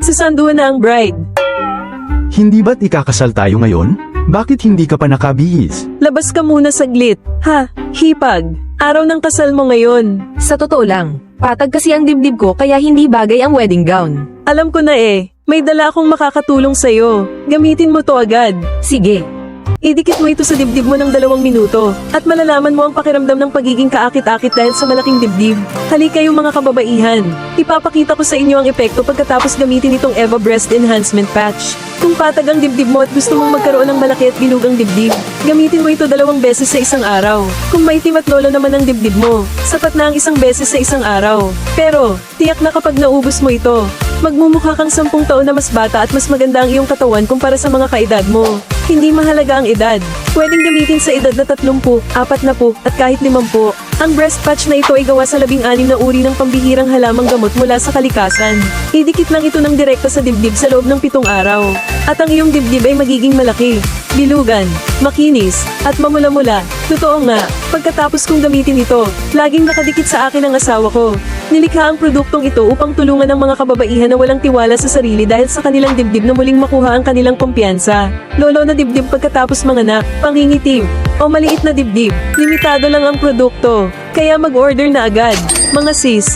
Sasanduan na ang bride. Hindi ba't ikakasal tayo ngayon? Bakit hindi ka pa nakabihis? Labas ka muna saglit. Ha, hipag. Araw ng kasal mo ngayon. Sa totoo lang, patag kasi ang dibdib ko kaya hindi bagay ang wedding gown. Alam ko na eh. May dala akong makakatulong sa'yo. Gamitin mo to agad. Sige, Idikit mo ito sa dibdib mo ng dalawang minuto at malalaman mo ang pakiramdam ng pagiging kaakit-akit dahil sa malaking dibdib. Hali kayong mga kababaihan. Ipapakita ko sa inyo ang epekto pagkatapos gamitin itong Eva Breast Enhancement Patch. Kung patag ang dibdib mo at gusto mong magkaroon ng malaki at bilugang dibdib, gamitin mo ito dalawang beses sa isang araw. Kung maitim at lolo naman ang dibdib mo, sapat na ang isang beses sa isang araw. Pero, tiyak na kapag naubos mo ito, magmumukha kang sampung taon na mas bata at mas maganda ang iyong katawan kumpara sa mga kaedad mo. Hindi mahalaga ang edad. Pwedeng gamitin sa edad na 30, 40 at kahit 50. Ang breast patch na ito ay gawa sa labing anim na uri ng pambihirang halamang gamot mula sa kalikasan. Idikit lang ito ng direkta sa dibdib sa loob ng pitong araw. At ang iyong dibdib ay magiging malaki, bilugan, makinis, at mamula-mula. Totoo nga, pagkatapos kong gamitin ito, laging nakadikit sa akin ang asawa ko. Nilikha ang produktong ito upang tulungan ang mga kababaihan na walang tiwala sa sarili dahil sa kanilang dibdib na muling makuha ang kanilang kumpiyansa. Lolo na dibdib pagkatapos manganak, pangingitim, o maliit na dibdib. Limitado lang ang produkto, kaya mag-order na agad. Mga sis,